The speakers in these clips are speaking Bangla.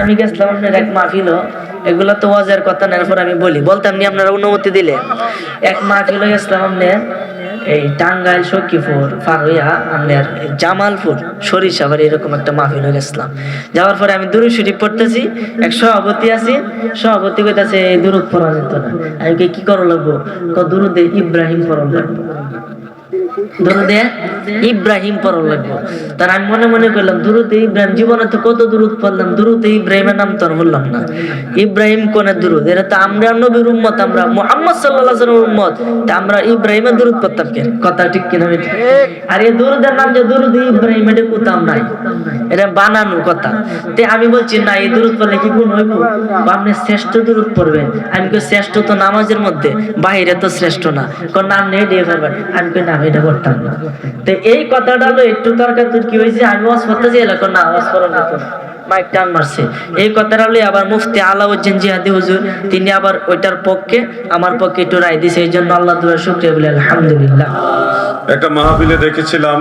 আমি গেছিলাম আপনার এক মাহফিল এগুলো তো ওয়াজের কথা না, এরপর আমি বলি। বলতাম নি আপনারা অনুমতি দিলে। এক মাহফিল গেছিলাম আপনার এই টাঙ্গাইল সখীপুর, ফারুইয়া আপনার জামালপুর, সরিষাবাড়ি এরকম একটা মাহফিল গেছিলাম যাওয়ার পরে আমি দুরু শরীফ পড়তেছি, এক সভাপতি আছি। সভাপতি কইতাছে দুরুদ পড়া যেত না। আমি কি করো লাগবো? ক দুরুদে ইব্রাহিম পড়া লাগবো। দুরুদে ইব্রাহিম পড়া লাগবো। তার আমি মনে মনে করলাম, দুরুদে ইব্রাহিম, জীবনে তো কত দুরুদ পড়লাম, দুরুদে ইব্রাহিমের নাম তো বললাম না। ইব্রাহিম কোন দুরুদ? এটা তো আমরা নবীর উম্মত, আমরা মুহাম্মদ আলাইহি উম্মত। তা আমরা ইব্রাহিমের দুরুদ পড়তাম কেন? কথা ঠিক কিনা বেঠিক? আর এই দুরুদের নাম যে দুরুদ ইব্রাহিম, এটা কোথাও নাই। এটা বানানো কথা। তে আমি বলছি, না, এই দুরুদ পড়লে কি গুণ হইব? আপনি শ্রেষ্ঠ দুরুদ পড়বেন। আমি কই, শ্রেষ্ঠ তো নামাজের মধ্যে, বাইরে তো শ্রেষ্ঠ না। কোন নাম নেই দিয়ে ফেলবেন আমি কই, না, এটা করতাম না তো এই কথাটা হলো, একটু হয়েছে? আমি ওয়াজ করতেছি এলাকা না, ওয়াজ করার মতো মাইক টান মারছে। এই কথাটা হলো, আবার মুফতি আলাউদ্দিন জিহাদি হুজুর, তিনি আবার ওইটার পক্ষে, আমার পক্ষে একটু রায় দিছে। এই জন্য আল্লাহ দুয়ার শুক্রিয়া বলে আলহামদুলিল্লাহ। একটা মাহফিলে দেখেছিলাম,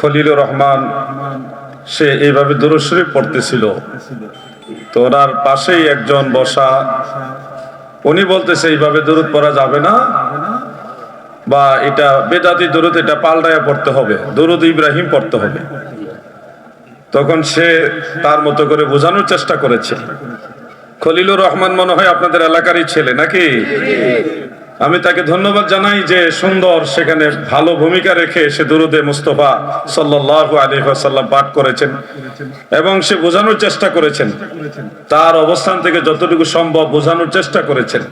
খলিলুর রহমান, সে এইভাবে দুরুদ পড়তেছিল। তো ওনার পাশেই একজন বসা, উনি বলতেছে, এইভাবে দূরত পড়া যাবে না। বা এটা বেদাতি দূরত এটা পাল্টায়া পড়তে হবে, দরুদ ইব্রাহিম পড়তে হবে। তখন সে তার মতো করে বোঝানোর চেষ্টা করেছে। খলিলুর রহমান মনে হয় আপনাদের এলাকারই ছেলে নাকি? আমি তাকে ধন্যবাদ জানাই যে সুন্দর সেখানে ভালো ভূমিকা রেখে সে দুরুদে মুস্তফা সাল্লাল্লাহু আলাইহি ওয়াসাল্লাম পাঠ করেছেন এবং সে বোঝানোর চেষ্টা করেছেন। তার অবস্থান থেকে যতটুকু সম্ভব বোঝানোর চেষ্টা করেছেন।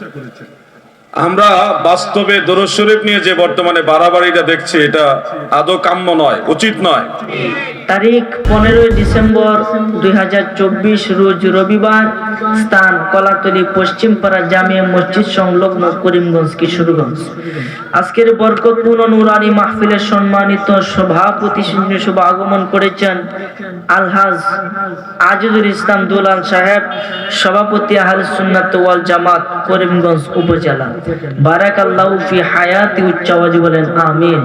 আমরা বাস্তবে দরশরীফ শরীফ নিয়ে যে বর্তমানে বাড়াবাড়িটা দেখছি, এটা আদৌ কাম্য নয়, উচিত নয়। তারিখ পনেরোই ডিসেম্বর দুই হাজার চব্বিশ রোজ রবিবার স্থান কলাতলি পশ্চিমপাড়া জামিয়া মসজিদ সংলগ্ন করিমগঞ্জ কিশোরগঞ্জ। আজকের বরকতপূর্ণ নুরানি মাহফিলের সম্মানিত সভাপতি শুভ আগমন করেছেন আলহাজ আজিজুল ইসলাম দুলাল সাহেব সভাপতি আহল সুন্নাত ওয়াল জামাত করিমগঞ্জ উপজেলা। বারাকাল্লাহু ফি হায়াতি উচ্চ আওয়াজে বলেন আমিন।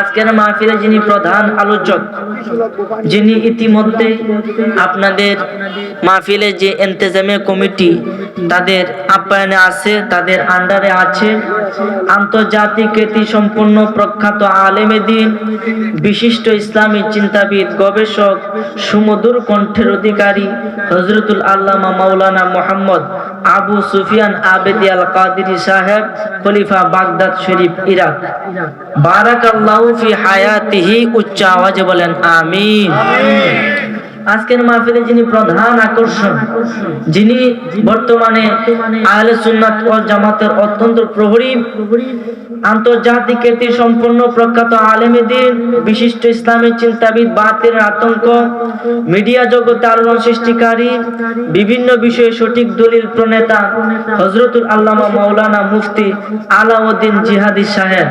আজকের মাহফিলে যিনি প্রধান আলোচক যিনি ইতিমধ্যে আপনাদের মাহফিলে যে এন্তেজামে কমিটি তাদের আপ্যায়নে আছে, তাদের আন্ডারে আছে। আন্তর্জাতিক খ্যাতি প্রখ্যাত আলেমে দিন, বিশিষ্ট ইসলামী চিন্তাবিদ, গবেষক, সুমধুর কণ্ঠের অধিকারী হজরতুল আল্লামা মাওলানা মোহাম্মদ আবু সুফিয়ান আবেদি আল কাদিরি সাহেব, খলিফা বাগদাদ শরীফ, ইরাক। বারাকাল্লাহু ফি হায়াতিহি, উচ্চ আওয়াজে বলেন আমিন। আজকের মাহফিলে যিনি প্রধান আকর্ষণ, যিনি বর্তমানে আহলে সুন্নাত ওয়াল জামাতের অত্যন্ত প্রহরী, আন্তর্জাতিক খ্যাতি সম্পন্ন প্রখ্যাত আলেমে দিন, বিশিষ্ট ইসলামী চিন্তাবিদ বাতের আতঙ্ক, মিডিয়া জগতে আলোড়ন সৃষ্টিকারী, বিভিন্ন বিষয়ে সঠিক দলিল প্রণেতা হজরতুল আল্লামা মাওলানা মুফতি আলাউদ্দিন জিহাদি সাহেব।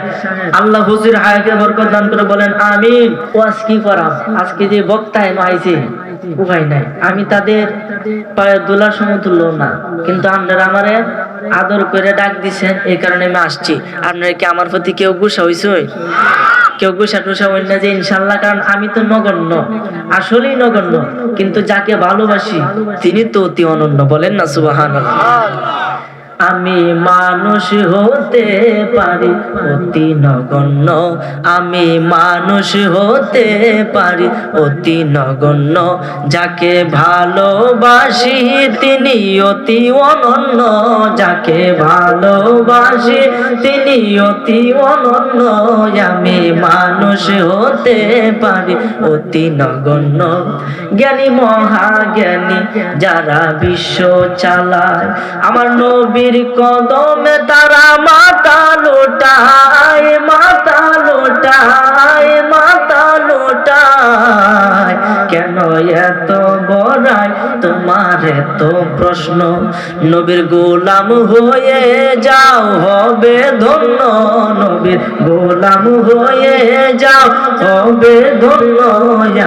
আল্লাহ হুজুর হায়াকে বরকত দান করে বলেন, আমিন। ওয়াজ কি করাম? আজকে যে বক্তায় মাইছে। উপায় নাই। আমি তাদের পায়ের দোলার সমতুল্য না, কিন্তু আপনারা আমারে আদর করে ডাক দিছেন, এই কারণে আমি আসছি। আপনারা কি আমার প্রতি কেউ গুসা হইছে? কেউ গুসা টুসা হই না যে ইনশাল্লাহ, কারণ আমি তো নগণ্য, আসলেই নগণ্য, কিন্তু যাকে ভালোবাসি, তিনি তো অতি অনন্য, বলেন না সুবাহান আমি মানুষ হতে পারি, অতি নগণ্য। আমি মানুষ হতে পারি, অতি নগণ্য। যাকে ভালোবাসি তিনি অতি অনন্য। যাকে ভালোবাসি তিনি অতি অনন্য। আমি মানুষ হতে পারি, অতি নগণ্য। জ্ঞানী মহাজ্ঞানী, যারা বিশ্ব চালায়, আমার নবীর কদমে তারা মাতা লোটায় মাতা লোটায় মাতা লোটায় কেন এত বড়াই তোমার এত প্রশ্ন, নবীর গোলাম হয়ে যাও হবে ধন্য, নবীর গোলাম হয়ে যাও হবে ধন্য।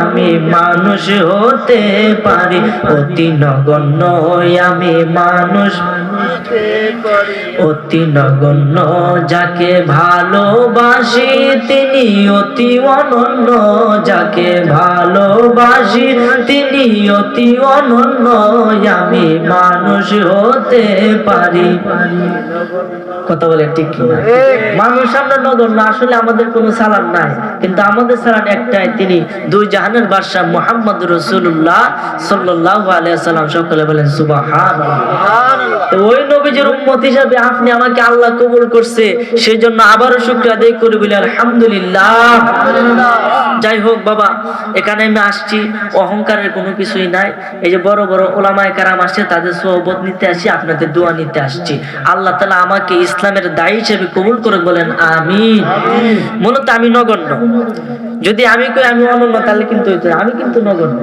আমি মানুষ হতে পারি, অতি নগণ্য, আমি মানুষ অতি নগণ্য, যাকে ভালোবাসি, তিনি অতি অনন্য। যাকে ভালোবাসি, তিনি অতি অনন্য, আমি মানুষ হতে পারি। কথা বলে ঠিক মানুষ আমরা নগণ্য, আসলে আমাদের কোনো সালাম নাই। কিন্তু আমাদের সালাম একটাই, তিনি দুই জাহানের বাদশাহ মোহাম্মদ রসুল্লাহ সাল্লাহ আলিয়াল্লাম সকলে বলেন সুবাহান ওই নবীজির হিসাবে আপনি আমাকে আল্লাহ কবুল করছে সেই জন্য আবারও শুক্র আদায় করে বলি আলহামদুলিল্লাহ। যাই হোক বাবা এখানে আমি আসছি অহংকারের কোনো কিছুই নাই। এই যে বড় বড় ওলামায় কারাম আসছে তাদের সোহবত নিতে আসি আপনাদের দোয়া নিতে আসছি। আল্লাহ তালা আমাকে ইসলামের দায়ী হিসেবে কবুল করে বলেন আমি মূলত আমি নগণ্য। যদি আমি কই আমি অনন্য তাহলে কিন্তু আমি কিন্তু নগণ্য।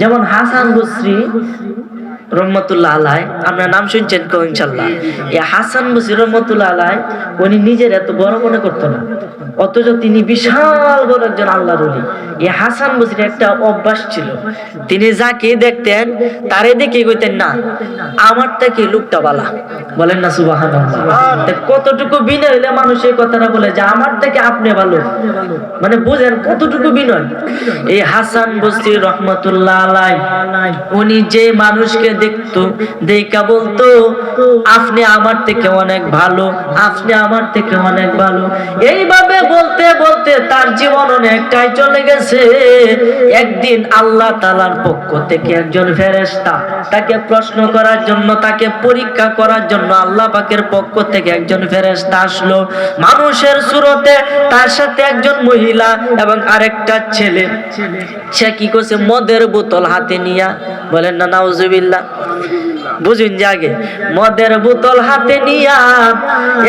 যেমন হাসান বসরি রহমতুল্লাহ আলাই আপনার নাম শুনছেন কেউ ইনশাল্লাহ এই হাসান বসির রহমতুল্লাহ আলাই উনি নিজের এত বড় মনে করতো না। অথচ তিনি বিশাল বড় একজন আল্লাহ রলি এই হাসান বসির একটা অভ্যাস ছিল। তিনি যাকে দেখতেন, তারে দেখে কইতেন, না লোকটা বালা? বলেন না সুবাহান কতটুকু বিনয় হইলে মানুষ এই কথাটা বলে যে আমার থেকে আপনি ভালো? মানে বুঝেন কতটুকু বিনয়। এই হাসান বসরি রহমতুল্লাহ আলাই উনি যে মানুষকে দেখতো, দেখা বলতো, আপনি আমার থেকে অনেক ভালো, আপনি আমার থেকে অনেক ভালো। এইভাবে বলতে বলতে তার জীবন অনেকটাই চলে গেছে। একদিন আল্লাহ তালার পক্ষ থেকে একজন ফেরেস্তা তাকে প্রশ্ন করার জন্য, তাকে পরীক্ষা করার জন্য আল্লাহ পাকের পক্ষ থেকে একজন ফেরেস্তা আসলো। মানুষের সুরতে তার সাথে একজন মহিলা এবং আরেকটা ছেলে। সে কি করছে? মদের বোতল হাতে নিয়া বলেন, না, নাউজুবিল্লাহ। বুঝুন যে আগে, মদের বোতল হাতে নিয়া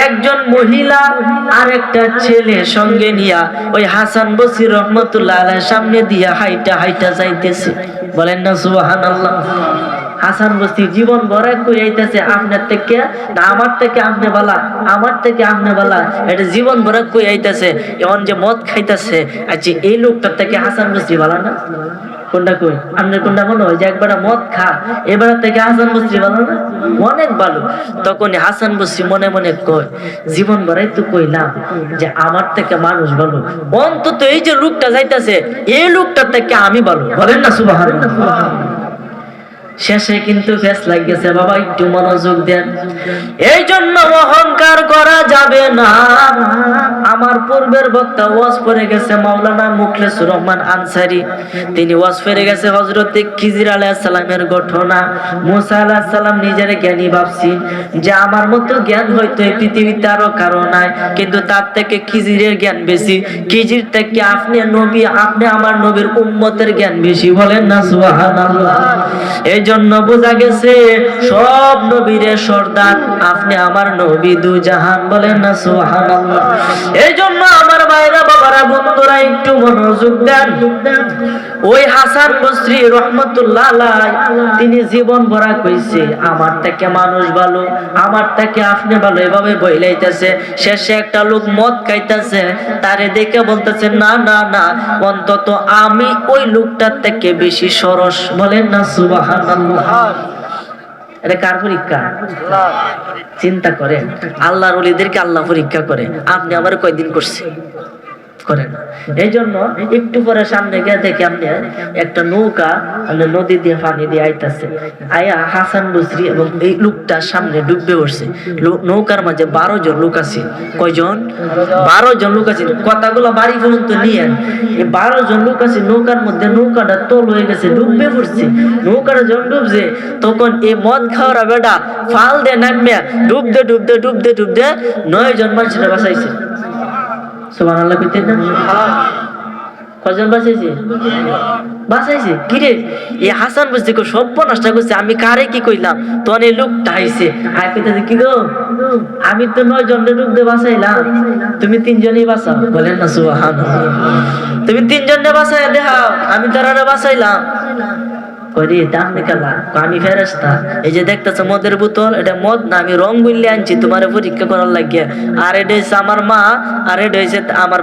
একজন মহিলা আর একটা ছেলে সঙ্গে নিয়া ওই হাসান বসির রহমতুল্লাহ সামনে দিয়া হাইটা হাইটা যাইতেছে। বলেন না সুবাহান আল্লাহ হাসান বস্তি জীবন ভরা করে আইতেছে, আপনার থেকে না আমার থেকে আপনি বালা, আমার থেকে আপনি বালা, এটা জীবন ভরা কই আইতেছে এখন যে মদ খাইতেছে আচ্ছা এই লোকটার থেকে হাসান বস্তি বালা না? কোনটা কই? আপনি কোনটা মনে হয় যে একবার মদ খা। এবার থেকে হাসান বস্তি ভালো না? অনেক ভালো। তখন হাসান বস্রি মনে মনে কয়, জীবন ভরাই তো কইলাম যে আমার থেকে মানুষ ভালো। অন্তত এই যে লোকটা যাইতাছে, এই লোকটার থেকে আমি ভালো। বলেন না সুবাহ শেষে কিন্তু ফেস লাগিয়েছে বাবা, একটু মনোযোগ দেন। এই জন্য অহংকার করা যাবে না। আমার পূর্বের বক্তা ওয়াজ পড়ে গেছে, মাওলানা মুখলেসুর রহমান আনসারি। তিনি ওয়াজ পড়ে গেছে হজরতে খিজির আলাইসালামের ঘটনা। মুসা আলাহিসাল্লাম নিজের জ্ঞানী ভাবছি যে আমার মতো জ্ঞান হয়তো এই পৃথিবীতে আরও কারও নাই, কিন্তু তার থেকে খিজিরের জ্ঞান বেশি। খিজির থেকে আপনি নবী, আপনি আমার নবীর উম্মতের জ্ঞান বেশি, বলেন না সুবহানাল্লাহ। এই জন্য বোঝা গেছে, সব নবীরে সর্দার। আপনি আমার নবী দু জাহান বলেন না, সুবহানাল্লাহ। এই জন্য আমার ভাইরা, বাবারা, বন্ধুরা, একটু মনোযোগ দেন। ওই হাসান বসরি রহমতুল্লাহ তিনি জীবন ভরা কইছে, আমার থেকে মানুষ ভালো, আমার থেকে আপনি ভালো, এভাবে বইলাইতেছে শেষে একটা লোক মদ খাইতেছে, তারে দেখে বলতেছে, না না না, অন্তত আমি ওই লোকটার থেকে বেশি সরস। বলেন না, সুবহানাল্লাহ। এটা কার পরীক্ষা? চিন্তা করেন আল্লাহর ওলিদেরকে আল্লাহ পরীক্ষা করে। আপনি আবার কয়দিন করছে নৌকার মাঝে বারো জন লোক আছে। কয়জন? বারো জন লোক আছে। কথাগুলো বাড়ি পর্যন্ত নিয়ে এই বারো জন লোক আছে, নৌকার মধ্যে নৌকাটা তোল হয়ে গেছে, ডুববে পড়ছে। নৌকাটা যখন ডুবছে, তখন এই মদ খাওয়ার বেটা ফাল দিয়ে নামিয়া ডুবতে ডুবতে ডুবতে ডুবতে নয় জন মানুষেরা বাঁচাইছে। সুবহানাল্লাহ কইতে না? কজন হাসান বুঝতে কো, সব নষ্ট করছে। আমি কারে কি কইলাম? তখন এই লোকটা আইছে। কইতেছে, কি গো? আমি তো নয় জনের রূপ দিয়ে বাঁচাইলাম। তুমি তিনজনই বাঁচাও। বলেন না, সুবহানাল্লাহ। তুমি তিনজনে বাঁচাই দেখাও। আমি তারা বাঁচাইলাম। করি, দাম নিকালা। আমি এই যে দেখতেছো মদের বোতল, এটা মদ না, আমি রং আনছি, তোমার পরীক্ষা করার আর এটা হচ্ছে আমার মা, আর এটা হচ্ছে আমার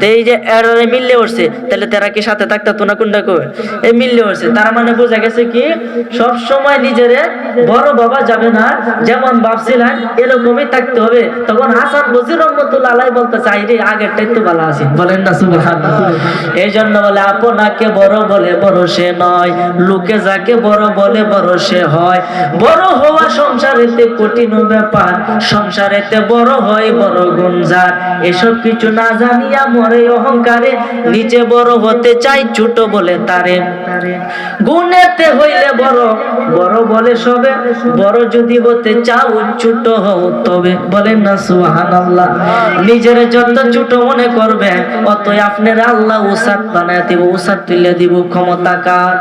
তো এই যে এরারে মিললে উঠছে, তাহলে তারা কি সাথে না কোনটা এই মিললে উঠছে। তার মানে বোঝা গেছে কি, সব সময় নিজেরে বড় বাবা যাবে না, যেমন ভাবছিলেন এরকমই থাকতে হবে। তখন হাসান বসির রহমতুল্লাহ আলাই বলতে চাই রে আগেরটাই তো ভালো আছে। বলেন না এই জন্য বলে আপনাকে বড় বলে বড় সে নয়। লোকে যাকে বড় বলে বড় সে হয়। বড় হওয়া সংসারেতে কঠিন ব্যাপার। সংসারেতে বড় হয় বড় গুঞ্জার এসব কিছু না জানিয়া মরে অহংকারে। নিচে বড় হতে চাই, ছোট বলে তারে। গুণেতে হইলে বড় বড় বলে সবে। বড় যদি হতে চাও, ছোট হও তবে। বলেন না, সুবহানাল্লাহ। নিজের যত ছোট মনে করবে। অতই আপনার আল্লাহ উসাদ বানায় দিব উসাদ তুলে দিব। ক্ষমতা কার?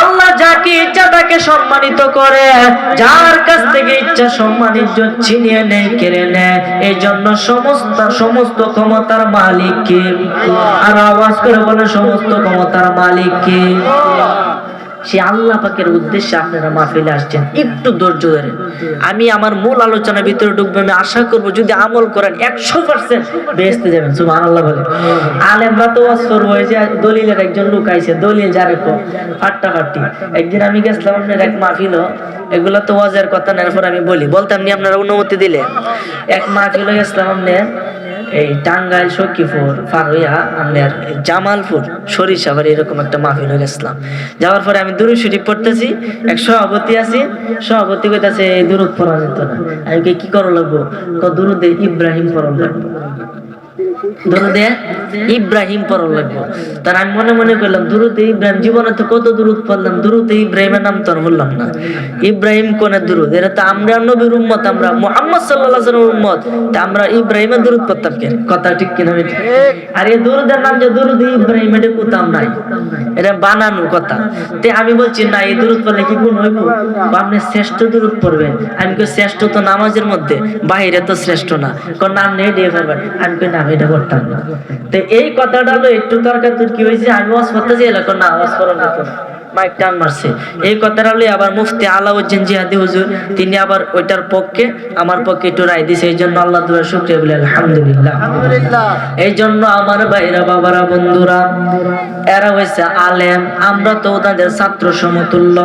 আল্লাহ যাকে ইচ্ছা তাকে সম্মানিত করে। যার কাছ থেকে ইচ্ছা সম্মান ইজ্জত ছিনিয়ে নেয়, কেড়ে নেয় এই জন্য সমস্ত সমস্ত ক্ষমতার মালিক কে? আর আওয়াজ করে বলে, সমস্ত ক্ষমতার মালিক কে? সে আল্লাহ পাকের উদ্দেশ্যে আপনারা মাহফিলে আসছেন। একটু ধৈর্য ধরেন। আমি আমার মূল আলোচনার ভিতরে ঢুকবো, আমি আশা করব যদি আমল করেন একশো পার্সেন্ট বেহেস্তে যাবেন। সুবহান আল্লাহ বলে আলেমরা তো এই যে দলিলের একজন লোক আইছে, দলিল যারে কো? ফাট্টা ফাট্টি। একদিন আমি গেছিলাম, আপনার এক মাহফিল এগুলো তো ওয়াজের কথা না, এরপর আমি বলি। বলতাম নি আপনারা অনুমতি দিলে এক মাহফিল গেছিলাম আপনার এই টাঙ্গাইল সখীপুর ফারুইয়া আপনার জামালপুর সরিষা সরিষাবাড়ি এরকম একটা মাহফিল হয়ে গেছিলাম যাওয়ার পরে আমি দূরে শরীফ পড়তেছি, এক সভাপতি আছি, সভাপতি কইতাছে দুরুদ পড়া যেত না। আমি কি করা লাগবো? দুরুদে ইব্রাহিম পড়া লাগবো। ইব্রাহিম পড়া লাগবো। তার আমি মনে মনে করলাম, দুরুদে ইব্রাহিম, জীবনে তো কত দুরুদ পড়লাম, দুরুদে ইব্রাহিমের নাম তো বললাম না। ইব্রাহিম কোনের দুরুদ? এটা তো আমরা নবীর উম্মত, আমরা মুহাম্মদ ওয়াসাল্লামের উম্মত। তা আমরা ইব্রাহিমের দুরুদ পড়তাম কে কথা ঠিক কিনা? আর এই দুরুদের নাম যে দুরুদ ইব্রাহিম, এটা কোথাও নাই। এটা বানানো কথা। তে আমি বলছি, না, এই দুরুদ পড়লে কি গুণ হইব? আপনি শ্রেষ্ঠ দুরুদ পড়বেন? আমি শ্রেষ্ঠ তো নামাজের মধ্যে বাইরে তো শ্রেষ্ঠ না। কোন নাম নেই দিয়ে ফেলবেন আমি কই, না আমি এটা করতাম না। তো এই কথাটা হলো, একটু তর্কাতর্কি হয়েছে? আমি ওয়াজ করতেছি এলাকা না, ওয়াজ করার মতো না মাইক টান মারছে। এই কথাটা আবার মুফতি আলাউদ্দিন জিহাদি হুজুর তিনি আবার ওইটার পক্ষে আমার পক্ষে একটু রায় দিছে। এই জন্য আল্লাহ দুয়ার শুক্রিয়া বলে আলহামদুলিল্লাহ। এই জন্য আমার ভাইরা বাবারা বন্ধুরা এরা হয়েছে আলেম আমরা তো ওদের ছাত্র সমতুল্য।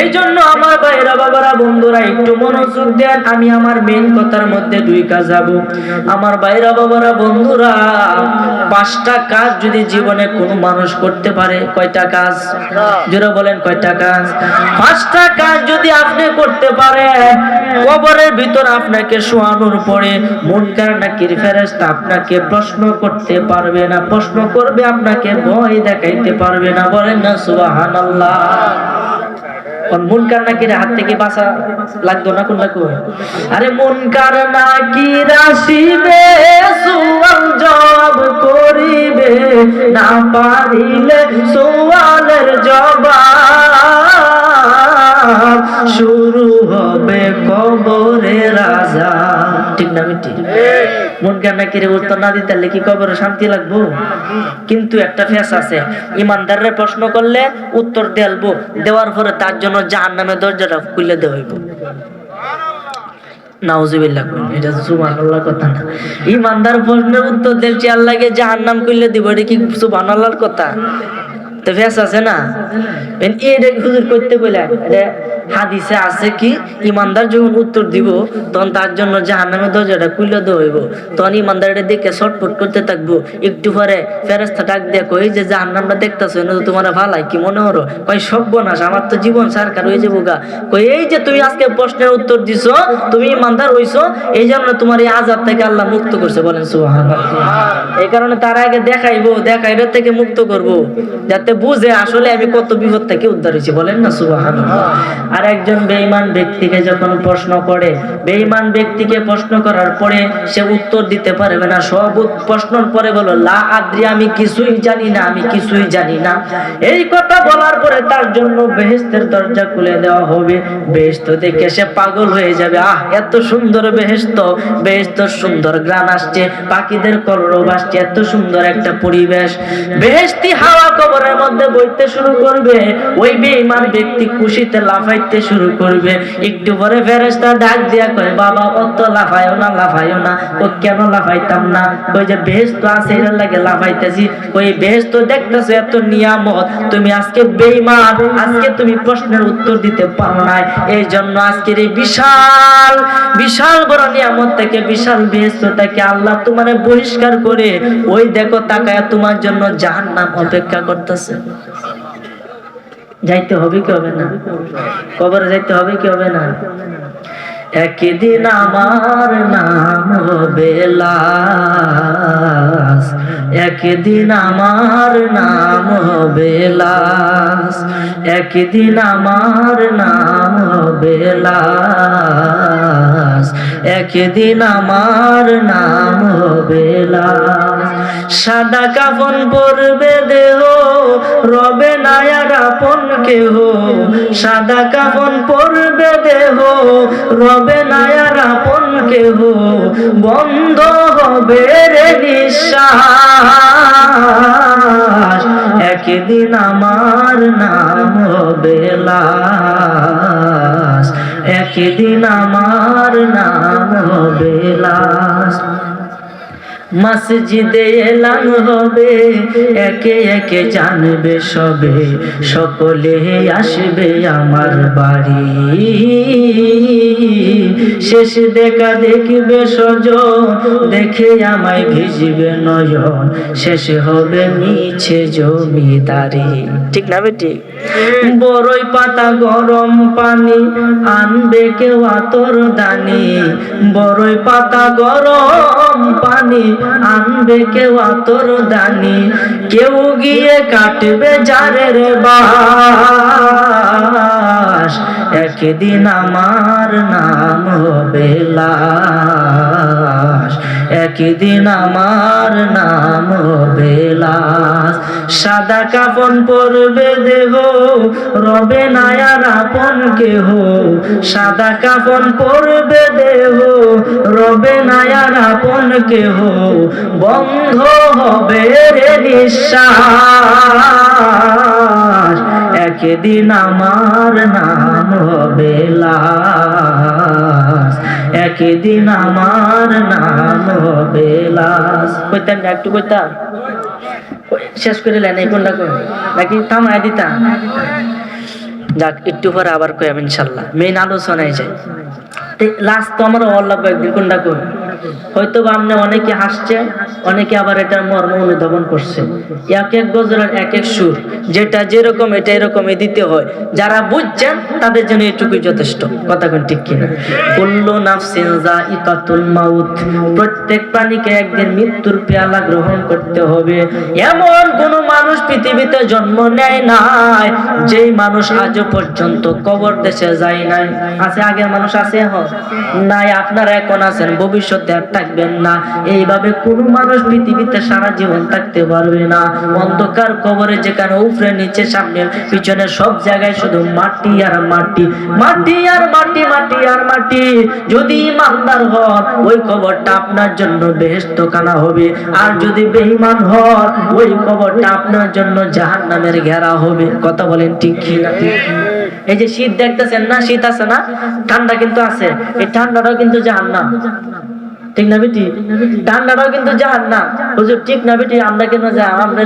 এই জন্য আমার ভাইরা বাবারা বন্ধুরা একটু মনোযোগ দেন আমি আমার মেন কথার মধ্যে দুই কাজ যাব। আমার ভাইরা বাবারা বন্ধুরা পাঁচটা কাজ যদি জীবনে কোনো মানুষ করতে পারে কয়টা কাজ? যারা বলেন, কয়টা কাজ? পাঁচটা কাজ যদি আপনি করতে পারেন, কবরের ভিতর আপনাকে শোয়ানোর পরে মন নাকির ফেরেস্তা আপনাকে প্রশ্ন করতে পারবে না, প্রশ্ন করবে, আপনাকে ভয় দেখাইতে পারবে না। বলেন না, সুবহানাল্লাহ। কোন মুনকার নাকির হাত থেকে বাঁচা লাগতো না কোনটা কই আরে মুনকার নাকির আসিবে, সুয়াল জবাব করিবে, না পারিলে সুয়ালের জবাব শুরু হবে কবরে রাজা ঠিক না মিটি মুনকার নাকির উত্তর না দিতে কি কবরে শান্তি লাগবো? কিন্তু একটা ফেস আছে, ইমানদারের প্রশ্ন করলে উত্তর দেলবো দেওয়ার পরে তার জন্য জাহান নামে দরজাটা খুলে দেওয়া হইব। ইমানদার প্রশ্নের উত্তর দেখছি আল্লাহকে জাহান্নাম কইলে দিব, এটা কি সুবহানাল্লাহর কথা? কই যে তোমার ভালাই, কি মনে হলো? কই সর্বনাশ, আমার তো জীবন সরকার হয়ে যাব গা। কই এই যে তুমি আজকে প্রশ্নের উত্তর দিছো, তুমি ইমানদার হইছো, এই জন্য তোমার এই আজাদ থেকে আল্লাহ মুক্ত করছে। বলেন সুবহানাল্লাহ। এই কারণে তার আগে দেখাইবো, দেখাইবার থেকে মুক্ত করব, যাতে বুঝে আসলে আমি কত বিপদ থেকে উদ্ধার হয়েছি, বলেন না, সুবহানাল্লাহ। আর একজন বেঈমান ব্যক্তিকে যখন প্রশ্ন করে, বেঈমান ব্যক্তিকে প্রশ্ন করার পরে সে উত্তর দিতে পারবে না, সব প্রশ্নের পরে বলো লা আদ্রি, আমি কিছুই জানি না, আমি কিছুই জানি না। এই কথা বলার পরে তার জন্য বেহেস্তের দরজা খুলে দেওয়া হবে। বেহেস্ত দেখে সে পাগল হয়ে যাবে। আহ, এত সুন্দর বেহেস্ত বেহেস্ত সুন্দর গ্রান আসছে, পাখিদের কলরব আসছে, এত সুন্দর একটা পরিবেশ। বেহেস্তি হাওয়া কবরের মধ্যে বইতে শুরু করবে, ওই বেঈমান ব্যক্তি খুশিতে লাফাইতে শুরু করবে। একটু পরে ফেরেশতা ডাক দিয়া কয়, বাবা, অত লাফায়ও না লাফায়ও না ও কেন লাফাইতাম না? ওই যে বেহেস্ত আছে, এর লাগে লাফাইতেছি। ওই বেহেস্ত দেখতেছো এত নিয়ামত, তুমি আজকে বেঈমান, আজকে তুমি প্রশ্নের উত্তর দিতে পারো নাই। এই জন্য আজকের এই বিশাল বিশাল বড় নিয়ামত থেকে, বিশাল বেহেস্ত থেকে আল্লাহ তোমারে বহিষ্কার করে, ওই দেখো তাকায় তোমার জন্য জাহান্নাম অপেক্ষা করতেছে। যাইতে হবে কি হবে না? কবরে যাইতে হবে কি হবে না? একদিন আমার নাম হবে লাশ। একদিন আমার নাম হবে লাশ। একদিন আমার নাম হবে লাশ। একদিন আমার নাম হবে লাশ। সাদা কাফন পরবে দেহ রবে নায়ার আপন কেহ। সাদা কাফন পরবে দেহ। রবে নায়ার কেহ। বন্ধ হবে রে নিঃশ্বাস। একদিন আমার নাম হবে লাশ। একদিন আমার নাম হবে লাশ। মসজিদে এলান হবে, একে একে জানবে সবে, সকলে আসবে আমার বাড়ি। শেষ দেখা দেখবে সজন দেখে আমায় ভিজবে নয়ন, শেষ হবে মিছে জমিদারি। ঠিক না বেটি? বড়ই পাতা গরম পানি, আনবে কেউ আতর দানি। বড়ই পাতা গরম পানি আনবে কেউ আতর দানি কেউ গিয়ে কাটবে যারে রে বাস। একদিন আমার নাম হবে লাশ। একদিন আমার নাম হবে লাশ। সাদা কাপন পরবে দেহ, রবে নায়ার আপন কেহ। সাদা কাপন পরবে দেহ, রবে নায়ার আপন কেহ। বন্ধ হবে রে নিঃশ্বাস। একদিন আমার নাম হবে লাশ। একদিন আমার নাম হবে লাশ। কইতাম না একটু কইতাম শেষ করে লেন, এই কোনটা নাকি থামায় দিতাম? যাক, একটু পরে আবার কই আমি ইনশাল্লাহ। মেইন আলোচনায় যাই। লাস্ট তো কোনটা কই? হয়তো আপনি অনেকে হাসছে, অনেকে আবার এটার মর্ম অনুধাবন করছে। এক এক এক এক সুর, যেটা যেরকম, এটা দিতে হয়। যারা বুঝছেন, তাদের জন্য এটুকুই যথেষ্ট। কথা কোন ঠিক কিনা? কুল্লু নাফসিন মাউত, প্রত্যেক প্রাণীকে একদিন মৃত্যুর পেয়ালা গ্রহণ করতে হবে। এমন কোন মানুষ পৃথিবীতে জন্ম নেয় নাই, যেই মানুষ পর্যন্ত কবর দেশে যায় নাই। আছে আগের মানুষ আছে এখন? নাই, আপনারা এখন আছেন, ভবিষ্যতে আর থাকবেন না। এইভাবে কোনো মানুষ পৃথিবীতে সারা জীবন থাকতে পারবে না। অন্ধকার কবরে যেখানে উপরে নিচে সামনে, পিছনে সব জায়গায় শুধু মাটি আর মাটি। মাটি আর মাটি মাটি আর মাটি। যদি ইমানদার হন, ওই কবরটা আপনার জন্য বেহেস্ত কানা হবে। আর যদি বেঈমান হন, ওই কবরটা আপনার জন্য জাহান্নামের ঘেরা হবে। কথা বলেন ঠিক কি না এই যে শীত দেখতেছেন না? শীত আছে না? ঠান্ডা কিন্তু আছে। এই ঠান্ডাটাও কিন্তু জাহান্নাম। ঠিক না বেটি? ঠান্ডাটাও কিন্তু জাহান না ঠিক না বেটি? আমরা কেন আমরা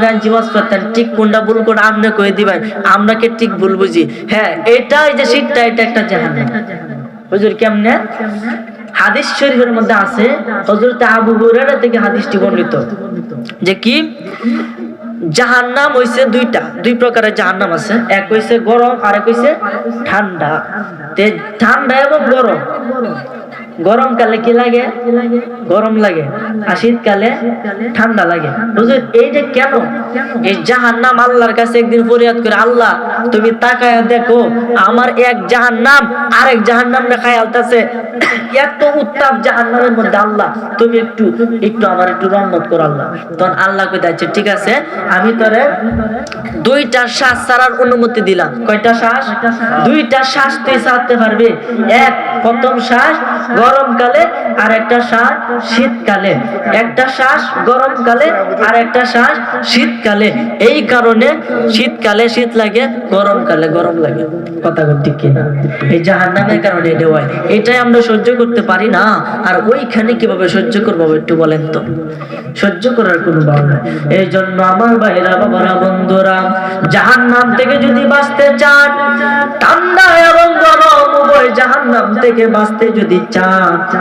করতেন ঠিক কোনটা ভুল করে আমরা কয়ে দিবেন আমরা কে ঠিক ভুল বুঝি? হ্যাঁ এটা এই যে শীতটা, এটা একটা জাহান হুজুর, কেমনে? হাদিস শরীফের মধ্যে আছে, হযরত আবু থেকে হাদিসটি বর্ণিত। যে কি? জাহান্নাম হইছে দুইটা। দুই প্রকারের জাহান নাম আছে। এক হইছে গরম আর এক হইছে ঠান্ডা। ঠান্ডা এবং গরম। গরমকালে কি লাগে? গরম লাগে। আর শীতকালে ঠান্ডা লাগে। বুঝলি এইটা কেন? এই জাহান্নাম আল্লাহর কাছে একদিন ফরিয়াদ করে, আল্লাহ, তুমি তাকায় দেখো, আমার এক জাহান্নাম আরেক জাহান্নাম রেখায় আলতাছে এত উত্তাপ জাহান্নামের মধ্যে আল্লাহ, তুমি একটু একটু আমার একটু রহমত করো আল্লাহ। তখন আল্লাহ কই দিচ্ছে ঠিক আছে, আমি তোরে দুইটা শ্বাস ছাড়ার অনুমতি দিলাম। কয়টা শ্বাস? দুইটা শ্বাস তুই ছাড়তে পারবি। এক, প্রথম শ্বাস গরমকালে আর একটা শ্বাস শীতকালে। একটা শ্বাস গরমকালে আর একটা শ্বাস শীতকালে। এই কারণে শীতকালে শীত লাগে, গরমকালে গরম লাগে। কথা ঠিক কিনা? এই জাহান্নামের কারণে এটা হয়। এটাই আমরা সহ্য করতে পারি না। আর ওইখানে কীভাবে সহ্য করব একটু বলেন তো? সহ্য করার কোনো ভাব নাই। এই জন্য আমার ভাইরা, বাবারা, বন্ধুরা, জাহান্নাম থেকে যদি বাঁচতে চান, ঠান্ডা এবং গরম, উভয় জাহান্নাম থেকে বাঁচতে যদি চান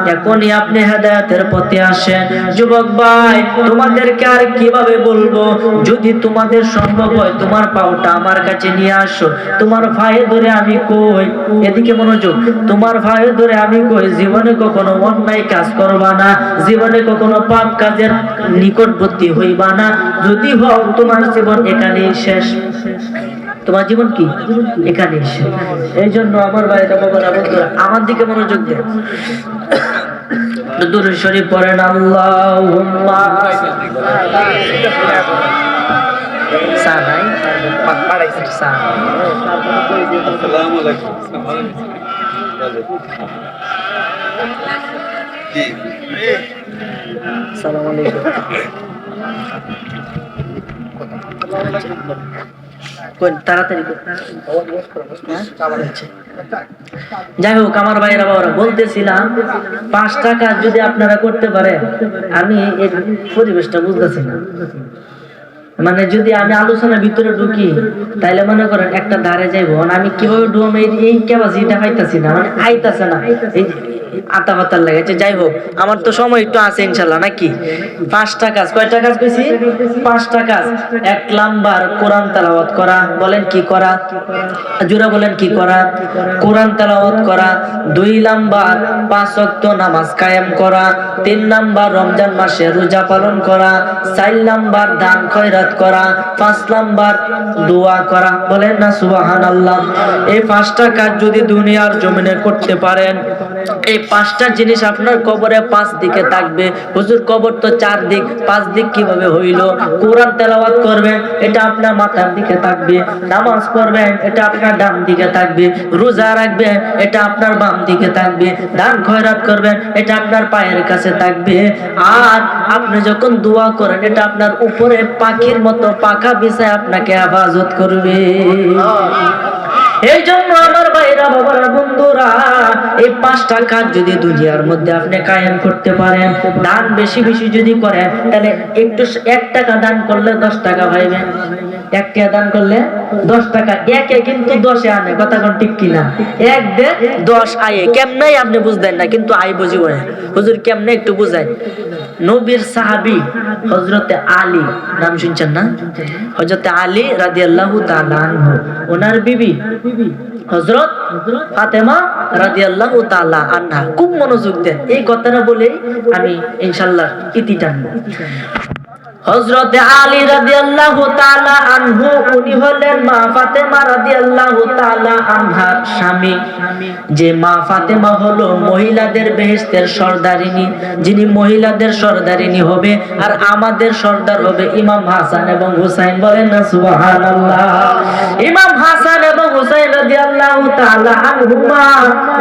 এখনই আপনি হেদায়েতের পথে আসেন। যুবক ভাই, তোমাদেরকে আর কীভাবে বলব? যদি তোমাদের সম্ভব হয়, তোমার আমার কাছে নিয়ে আসো। তোমার ধরে আমি কই? এদিকে মনোযোগ। তোমার ধরে আমি কই? জীবনে কখনো অন্যায় কাজ করবা না। জীবনে কখনো পাপ কাজের নিকটবর্তী হইবা না। যদি হও, তোমার জীবন এখানেই শেষ। তোমার জীবন কি? এখানে এসে। এই জন্য আমার বাড়িটা বাবার বন্ধুরা আমার দিকে মনোযোগ দেন দূরে শরীফ পড়েন আল্লাহ আলাইকুম। যাই হোক, আমার ভাইয়েরা, বাবারা, বলতেছিলাম, পাঁচ টাকা যদি আপনারা করতে পারেন, আমি এই পরিবেশটা বুঝতেছি না। মানে যদি আমি আলোচনার ভিতরে ঢুকি, তাইলে মনে করেন একটা ধারে যাইবো। মানে আমি কীভাবে ডুয়াম এই ক্যাপাসিটিটা পাইতাছি না মানে আইতাছে না। এই আতা পাতার লেগেছে যাই হোক, আমার তো সময় একটু আছে ইনশাল্লাহ, নাকি? পাঁচটা কাজ, কয়টা কাজ কইছি? পাঁচটা কাজ। এক নাম্বার, কোরআন তেলাওয়াত করা। বলেন কি করা? জোরে বলেন কি করা? কোরআন তেলাওয়াত করা। দুই নাম্বার, পাঁচ ওয়াক্ত নামাজ কায়েম করা। তিন নাম্বার, রমজান মাসে রোজা পালন করা। চার নাম্বার, দান খয়রাত করা। পাঁচ নাম্বার, দোয়া করা। বলেন না সুবাহান আল্লাহ এই পাঁচটা কাজ যদি দুনিয়ার জমিনে করতে পারেন, এই পাঁচটা জিনিস আপনার কবরে পাঁচ দিকে থাকবে। হুজুর, কবর তো চার দিক, পাঁচ দিক কীভাবে হইল? কোরআন তেলাওয়াত করবেন, এটা আপনার মাথার দিকে থাকবে। নামাজ পড়বেন, এটা আপনার ডান দিকে থাকবে। রোজা রাখবেন, এটা আপনার বাম দিকে থাকবে। দান খয়রাত করবেন, এটা আপনার পায়ের কাছে থাকবে। আর আপনি যখন দোয়া করেন, এটা আপনার উপরে পাখির মতো পাখা বিছায় আপনাকে হেফাজত করবে। এই জন্য আমার ভাইরা, বাবারা, বন্ধুরা, এই পাঁচটা কাজ যদি দুনিয়ার মধ্যে আপনি কায়েম করতে পারেন, দান বেশি বেশি যদি করেন, তাহলে একটু এক টাকা দান করলে দশ টাকা একে কিন্তু আয়ে। বুঝতেন না না হুজুর কেমনে একটু বুঝাই? নবীর সাহাবি হজরতে আলী, নাম শুনছেন না? হজরতে আলী ওনার বিবি হজরত ফাতেমা রাদিয়াল্লাহু তাআলা আনহা খুব মনোযোগ দেন। এই কথাটা বলেই আমি ইনশাল্লাহ ইতি টানবো। হযরত আলী রাদিয়াল্লাহু তাআলা আনহু, উনি হলেন মা ফাতেমা রাদিয়াল্লাহু তাআলা আনহার স্বামী। যে মা ফাতেমা হলো মহিলাদের বেহেশতের সর্দারিনী, যিনি মহিলাদের সর্দারিনী হবে আর আমাদের সর্দার হবে ইমাম হাসান এবং হুসাইন। বলেন না, সুবহানাল্লাহ। ইমাম হাসান এবং হুসাইন রাদিয়াল্লাহু তাআলা আনহুমা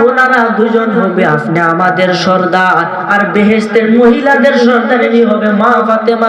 ওনারা দুজন হবে আপনি আমাদের সর্দার। আর বেহেশতের মহিলাদের সর্দারিনী হবে মা ফাতেমা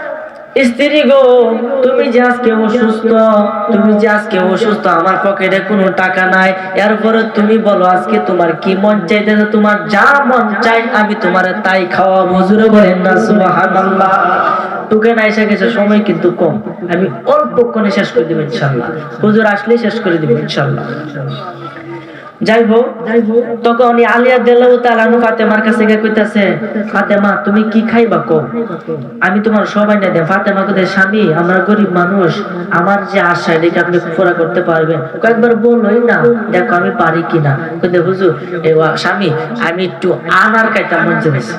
স্ত্রী গো, তুমি যে আজকে অসুস্থ, তুমি যে আজকে অসুস্থ, আমার পকেটে কোনো টাকা নাই। এরপরে তুমি বলো, আজকে তোমার কি মন চাইতেছে? তোমার যা মন চাই আমি তোমার তাই খাওয়া মজুরে বলেন না, সুবহানাল্লাহ। না, এসে গেছে, সময় কিন্তু কম। আমি অল্পক্ষণে শেষ করে দেবো, ইনশাল্লাহ। হুজুর আসলে শেষ করে দেবো, ইনশাল্লাহ। যাই হোক তখন আলিয়া দিল্লাহ তালানু ফাতেমার কাছে গিয়ে কইতাছে, ফাতেমা, তুমি কি খাইবা কো? আমি তোমার সবাই না দেব ফাতেমা কোথায় স্বামী, আমরা গরিব মানুষ, আমার যে আশা এটাকে আপনি পুরা করতে পারবেন। কয়েকবার বললোই না, দেখো, আমি পারি কিনা কিন্তু হুজুর স্বামী, আমি একটু আনার খাইতাম, মন চাইছে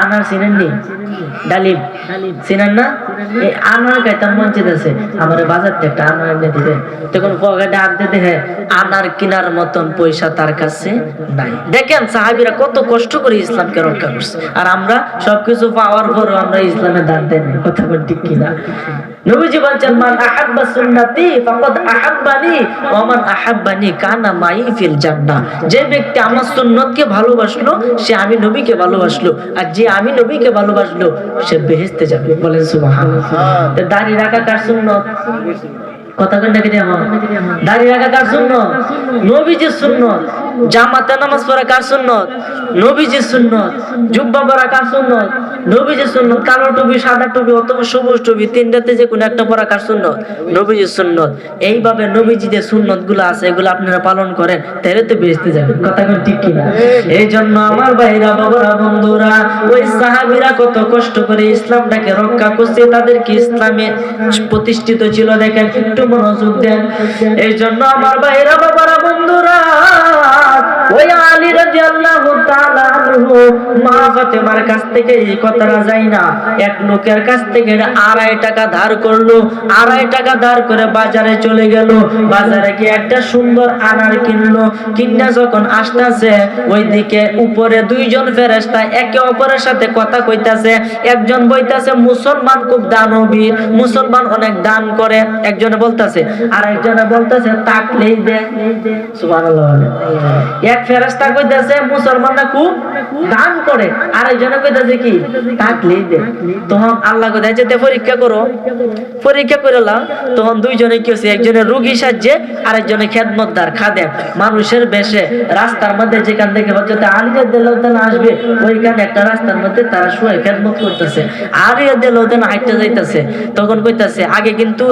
আনার চিনেন নি ডালিম? চিনেন না? এই আনার খাইতাম, মন চাইতেছে আমার বাজার থেকে একটা আনার এনে দিবে। তখন পকেটে দিতে হ্যাঁ আনার কিনার মতন পয়সা তার কাছে নাই। দেখেন সাহাবিরা কত কষ্ট করে ইসলামকে রক্ষা করছে। আর আমরা সবকিছু পাওয়ার পরও আমরা ইসলামে দান দেন কথা বল ঠিক কিনা? নবীজি বলছেন, মান আহাব্বা সুন্নতি ফাকাদ আহাব্বানি ওয়া মান আহাব্বানি কানা মাই ফিল জান্নাহ। যে ব্যক্তি আমার সুন্নতকে ভালোবাসলো, সে আমি নবীকে ভালোবাসলো। আর যে আমি নবীকে ভালোবাসলো, সে বেহেশতে যাবে। বলেন সুবহানাল্লাহ। দাড়ি রাখা কার সুন্নত? কথা টুপি তিনটাতে যে সুন্নত? এইভাবে গুলো আছে, এগুলো আপনারা পালন করেন, তাহলে তো বেঁচতে যাবেন কথা কোন ঠিক কিনা? এই জন্য আমার ভাইরা, বাবারা, বন্ধুরা, ওই সাহাবিরা কত কষ্ট করে ইসলামটাকে রক্ষা করছে, তাদেরকে ইসলামে প্রতিষ্ঠিত ছিল, দেখেন, একটু মনোযোগ দেন। এই জন্য আমার ভাইরা, বাবারা, বন্ধুরা, ওই আলী তাআলা আনহু, মা ফাতেমার কাছ থেকে এই কথাটা যায় না। এক লোকের কাছ থেকে আড়াই টাকা ধার করল, আড়াই টাকা ধার করে বাজারে চলে গেল। বাজারে গিয়ে একটা সুন্দর আনার কিনলো। কিনা যখন আসতেছে, ওইদিকে উপরে দুইজন ফেরেশতা একে অপরের সাথে কথা কইতাছে। একজন বইতাছে, মুসলমান খুব দানবীর, মুসলমান অনেক দান করে। একজনে বলতাছে আর একজনে বলতাছে, তাকলেই দে। সুবহানাল্লাহ। এক ফেরেশতা কইতাছে, মুসলমানরা খুব দান করে। আর একজনে কইতাছে কি, তাকলেই দে। তখন আল্লাহ কইতাছে যেতে পরীক্ষা করো। পরীক্ষা করে লাও তখন দুইজনে কি হচ্ছে একজনে রোগী সাহায্যে আর একজনে খেদমতদার খাদেম মানুষের বেশে রাস্তার মধ্যে যেখান থেকে হজরত আলিয়া দেলাউদ্দান আসবে, ওইখানে একটা রাস্তার মধ্যে তারা শুয়ে খেদমত করতেছে। আর আলিয়া দেলাউদ্দান হাইটটা যাইতেছে। তখন কইতাছে, আগে কিন্তু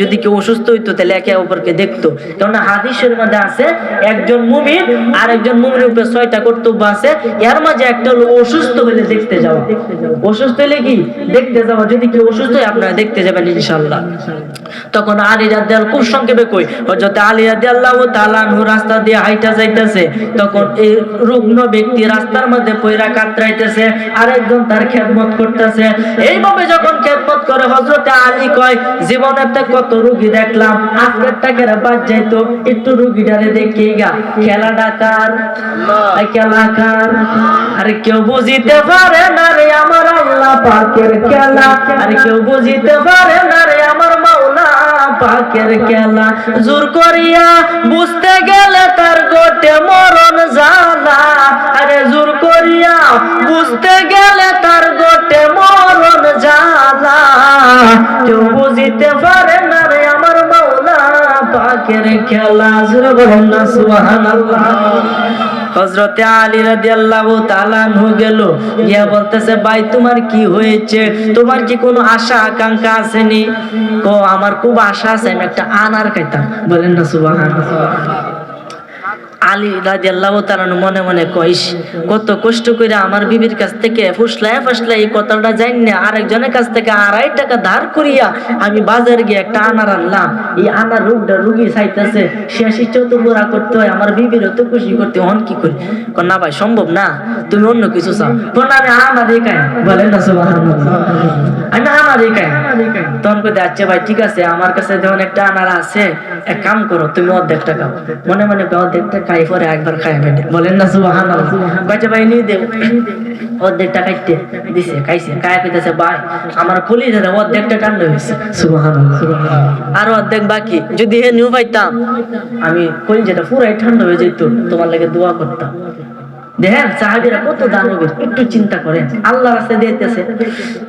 যদি কেউ অসুস্থ হইতো, তাহলে একে অপরকে দেখতো। হাদিসের মধ্যে আছে, একজন আর একজন উপরে ছয়টা কর্তব্য আছে। এর মাঝে একটা হলো অসুস্থ হলে দেখতে যাওয়া। অসুস্থ হলে কি? দেখতে যাওয়া। যদি অসুস্থ হয়, আপনারা দেখতে যাবেন ইনশাল্লাহ তখন আলী রাদিয়াল খুব সংক্ষেপে কই, হযরত আলী রাদিয়াল্লাহু তাআলা আনহু রাস্তা দিয়ে হাইটা তখন এই রুগ্ন ব্যক্তি রাস্তার মধ্যে পয়রা কাতরাইতেছে, আরেকজন তার খেদমত করতেছে। এইভাবে যখন খেদমত করে, হযরত আলী কয়, জীবনে কত রোগী দেখলাম আজকের টাকার বাদ যাইতো একটু রুগীটারে দেখে গা খেলা ডাকার খেলা কার আরে কেউ বুঝিতে পারে না রে আমার আল্লাহ পাকের খেলা। আরে কেউ বুঝিতে পারে না রে আমার পাকের খেলা। জোর করিয়া বুঝতে গেলে তার গোটে মরণ জালা আরে জোর করিয়া বুঝতে গেলে তার গোটে মরণ জালা কেউ বুঝিতে পারে না রে আমার মাওলা পাকের খেলা। জোরে বলেন না, সুবহানাল্লাহ। হজরতে আলী রাদিয়াল্লাহু তাআলা হয়ে গেল। গিয়া বলতেছে, ভাই, তোমার কি হয়েছে? তোমার কি কোনো আশা, আকাঙ্ক্ষা আসেনি? কো আমার খুব আশা আছে, আমি একটা আনার খাইতাম। বলেন না, সুবহানাল্লাহ। আলী রাদিয়াল্লাহু তাআলা আনহু মনে মনে কইস, কত কষ্ট করে আমার বিবির কাছ থেকে ফুসলায় ফুসলায় এই কথাটা জানি না আরেকজনের কাছ থেকে আড়াই টাকা ধার করিয়া আমি বাজারে গিয়ে একটা আনার আনলাম। এই আনার রোগটা রুগী চাইতেছে শেষ ইচ্ছেও তো পুরা করতে হয়, আমার বিবিরও তো খুশি করতে হন কি করি? না ভাই, সম্ভব না, তুমি অন্য কিছু চাও। কোন, আমি আনারই খাই বলেন না আমি তখন কইতে আচ্ছা ভাই ঠিক আছে আমার কাছে যখন একটা আনার আছে এক কাম করো তুমি অর্ধেকটা খাও। মনে মনে অর্ধেকটা খাই পরে একবার খাই বেটে বলেন না সুবহানাল্লাহ। কইছে ভাই নিয়ে দেব অর্ধেকটা খাইতে দিছে খাইছে। খায় কইতেছে ভাই আমার খুলি ধরে অর্ধেকটা হয়েছে আর অর্ধেক বাকি যদি হে নিউ পাইতাম আমি কই যেটা পুরাই ঠান্ডা হয়ে যেত তোমার লাগে দোয়া করতাম। দেখেন সাহাবিরা কত দানবীর একটু চিন্তা করেন। আল্লাহ রাস্তা দিতেছে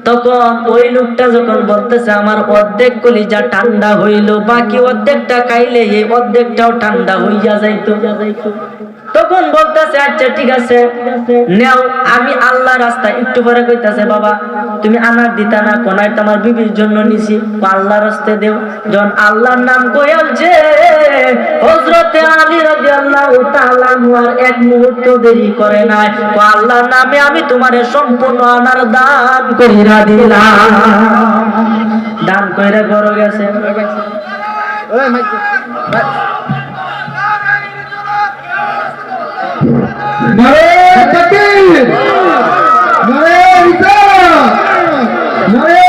তখন ওই লোকটা যখন বলতেছে, আমার অর্ধেক কলিজা ঠান্ডা হইল, বাকি অর্ধেকটা খাইলে এই অর্ধেকটাও ঠান্ডা হইয়া যাইতো। তখন বলতেছে আচ্ছা ঠিক আছে, নেও। আমি আল্লাহ রাস্তায় একটু পরে কইতাছে, বাবা, তুমি আনার দিতা না, কোনায় তোমার বিবির জন্য নিছি আল্লাহ রাস্তায় দেও। যখন আল্লাহর নাম কয়াল যে হযরতে আলী রাদিয়াল্লাহু তাআলা আর এক মুহূর্ত দেরি করে নাই। ও আল্লাহর নামে আমি তোমারে সম্পূর্ণ আনার দান কইরা দিলাম। দান কইরা ঘর গেছে। ¡Nave, Santi! ¡Nave, Vitara! ¡Nave,